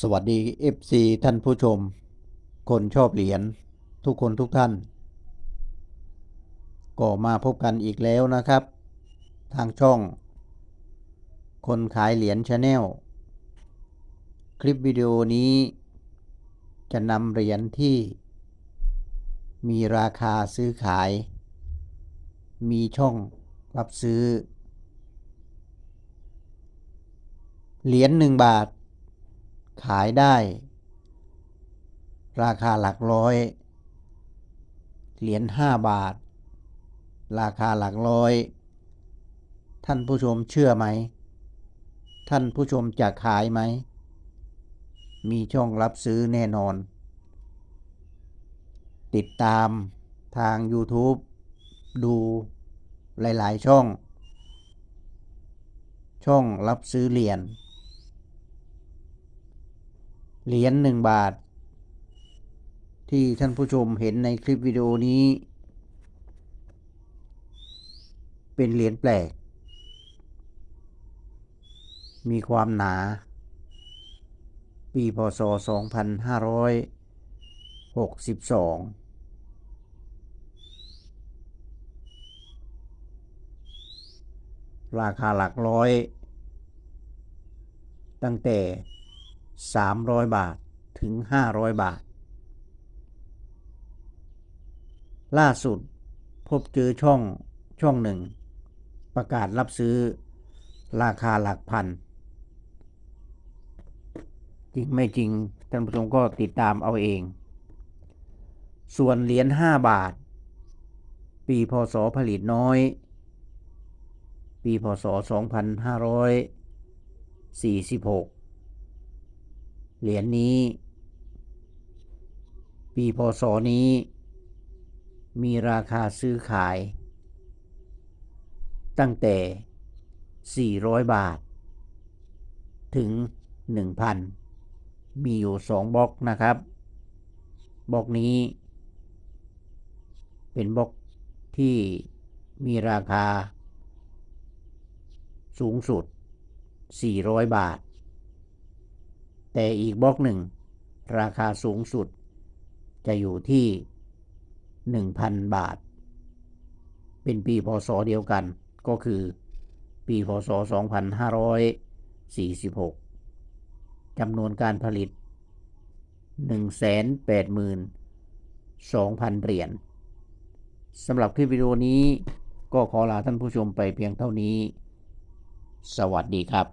สวัสดี FC ท่านผู้ชม คนชอบเหรียญทุกคนทุกท่าน ก็มาพบกันอีกแล้วนะครับ ทางช่อง คนขายเหรียญชาแนลคลิปวิดีโอนี้ จะนำเหรียญที่ มีราคาซื้อขาย มีช่องรับซื้อ เหรียญหนึ่งบาท ขายได้ ราคาหลักร้อย เหรียญห้าบาท ราคาหลักร้อย ท่านผู้ชมเชื่อไหม ท่านผู้ชมจะขายไหม มีช่องรับซื้อแน่นอน ติดตามทาง YouTube ดูหลาย ๆ ช่อง ช่องรับซื้อเหรียญ เหรียญหนึ่งบาท ที่ท่านผู้ชมเห็นในคลิปวิดีโอนี้ เป็นเหรียญแปลก มีความหนา ปีพศ 2562ราคาหลักร้อย ตั้งแต่ 300 บาทถึง 500 บาท ล่าสุดพบเจอช่องช่องหนึ่ง ประกาศรับซื้อราคาหลักพัน จริงไม่จริงท่านผู้ชมก็ติดตามเอาเอง ส่วนเหรียญ5บาท ปีพศผลิตน้อย ปีพศ 2546 เหรียญนี้ ปีพศนี้ มีราคาซื้อขาย ตั้งแต่ 400 บาท ถึง 1,000 มีอยู่ 2บล็อกนะครับบล็อกนี้ เป็นบล็อกที่มีราคาสูงสุด 400 บาท แต่อีกบล็อกหนึ่ง ราคาสูงสุด จะอยู่ที่ 1,000 บาท เป็นปีพศเดียวกัน ก็คือปีพศ 2546จำนวนการผลิต 182,000 เหรียญสำหรับคลิปวิดีโอนี้ก็ขอลาท่านผู้ชมไปเพียงเท่านี้ สวัสดีครับ